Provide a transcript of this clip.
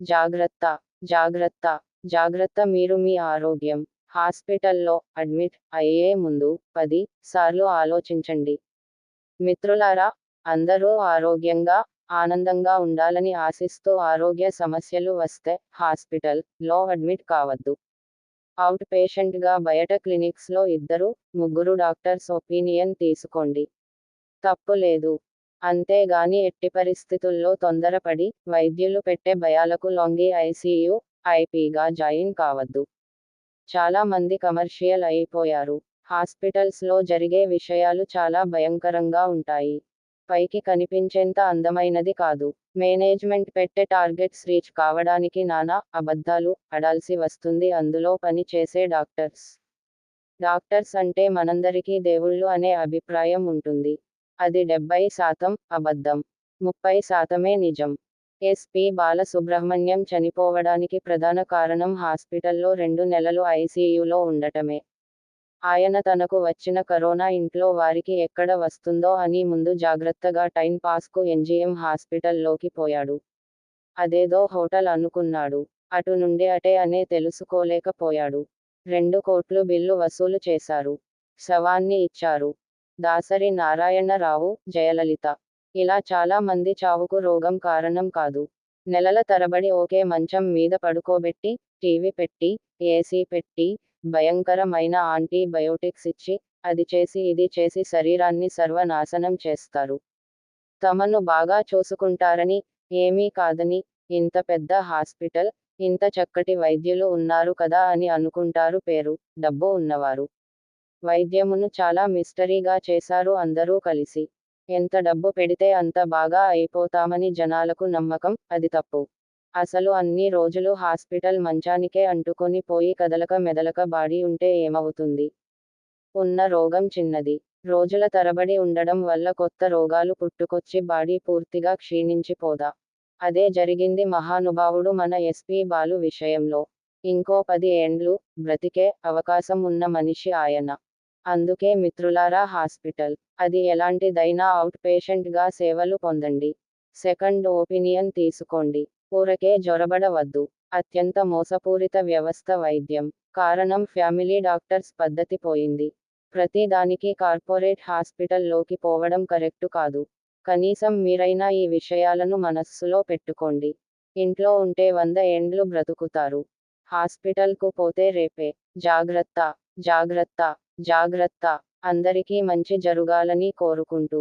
జాగ్రత్త జాగ్రత్త జాగ్రత్త మీరు మీ ఆరోగ్యం. హాస్పిటల్లో అడ్మిట్ అయ్యే ముందు పది సార్లు ఆలోచించండి. మిత్రులారా అందరూ ఆరోగ్యంగా ఆనందంగా ఉండాలని ఆశిస్తూ ఆరోగ్య సమస్యలు వస్తే హాస్పిటల్లో అడ్మిట్ కావద్దు. అవుట్ పేషెంట్గా బయట క్లినిక్స్లో ఇద్దరు ముగ్గురు డాక్టర్స్ ఒపీనియన్ తీసుకోండి. తప్పు లేదు. అంతేగాని ఎట్టి పరిస్థితుల్లో తొందరపడి వైద్యులు పెట్టే భయాలకు లొంగి ఐసీయూ ఐపీగా జాయిన్ కావద్దు. చాలా మంది కమర్షియల్ అయిపోయారు. హాస్పిటల్స్లో జరిగే విషయాలు చాలా భయంకరంగా ఉంటాయి. పైకి కనిపించేంత అందమైనది కాదు. మేనేజ్మెంట్ పెట్టే టార్గెట్స్ రీచ్ కావడానికి నానా అబద్ధాలు అడాల్సి వస్తుంది. అందులో పని చేసే డాక్టర్స్. డాక్టర్స్ అంటే మనందరికీ దేవుళ్ళు అనే అభిప్రాయం ఉంటుంది. అది డెబ్బై శాతం అబద్ధం. ముప్పై శాతమే నిజం. ఎస్పి బాలసుబ్రహ్మణ్యం చనిపోవడానికి ప్రధాన కారణం హాస్పిటల్లో రెండు నెలలు ఐసీయూలో ఉండటమే. ఆయన తనకు వచ్చిన కరోనా ఇంట్లో వారికి ఎక్కడ వస్తుందో అని ముందు జాగ్రత్తగా టైం పాస్కు ఎన్జీఎం హాస్పిటల్లోకి పోయాడు. అదేదో హోటల్ అనుకున్నాడు. అటు నుండి అటే అనే తెలుసుకోలేకపోయాడు. రెండు కోట్లు బిల్లు వసూలు చేశారు. శవాన్ని ఇచ్చారు. దాసరి నారాయణరావు జయలలిత. ఇలా చాలా మంది చావుకు రోగం కారణం కాదు. నెలల తరబడి ఒకే మంచం మీద పడుకోబెట్టి టీవీ పెట్టి ఏసీ పెట్టి భయంకరమైన యాంటీబయోటిక్స్ ఇచ్చి అది చేసి ఇది చేసి శరీరాన్ని సర్వనాశనం చేస్తారు. తమను బాగా చూసుకుంటారని ఏమీ కాదని ఇంత పెద్ద హాస్పిటల్ ఇంత చక్కటి వైద్యులు ఉన్నారు కదా అని అనుకుంటారు పేరు డబ్బు ఉన్నవారు. వైద్యమును చాలా మిస్టరీగా చేశారు అందరూ కలిసి. ఎంత డబ్బు పెడితే అంత బాగా అయిపోతామని జనాలకు నమ్మకం అది తప్పు. అసలు అన్ని రోజులు హాస్పిటల్ మంచానికే అంటుకొని పోయి కదలక మెదలక బాడీ ఉంటే ఏమవుతుంది? ఉన్న రోగం చిన్నది. రోజుల తరబడి ఉండడం వల్ల కొత్త రోగాలు పుట్టుకొచ్చి బాడీ పూర్తిగా క్షీణించిపోదా? అదే జరిగింది మహానుభావుడు మన ఎస్పీ బాలు విషయంలో. ఇంకో పది ఏండ్లు బ్రతికే అవకాశం ఉన్న మనిషి ఆయన. అందుకే మిత్రులారా హాస్పిటల్. అది ఎలాంటిదైనా అవుట్ పేషెంట్గా సేవలు పొందండి. సెకండ్ ఒపీనియన్ తీసుకోండి. ఊరకే జొరబడవద్దు. అత్యంత మోసపూరిత వ్యవస్థ వైద్యం. కారణం ఫ్యామిలీ డాక్టర్స్ పద్ధతి పోయింది. ప్రతి దానికి కార్పొరేట్ హాస్పిటల్లోకి పోవడం కరెక్టు కాదు. కనీసం మీరైనా ఈ విషయాలను మనస్సులో పెట్టుకోండి. ఇంట్లో ఉంటే వంద ఏండ్లు బ్రతుకుతారు. హాస్పిటల్కు పోతే రేపే. జాగ్రత్త జాగ్రత్త. జాగ్రత్త. అందరికీ మంచి జరుగాలని కోరుకుంటూ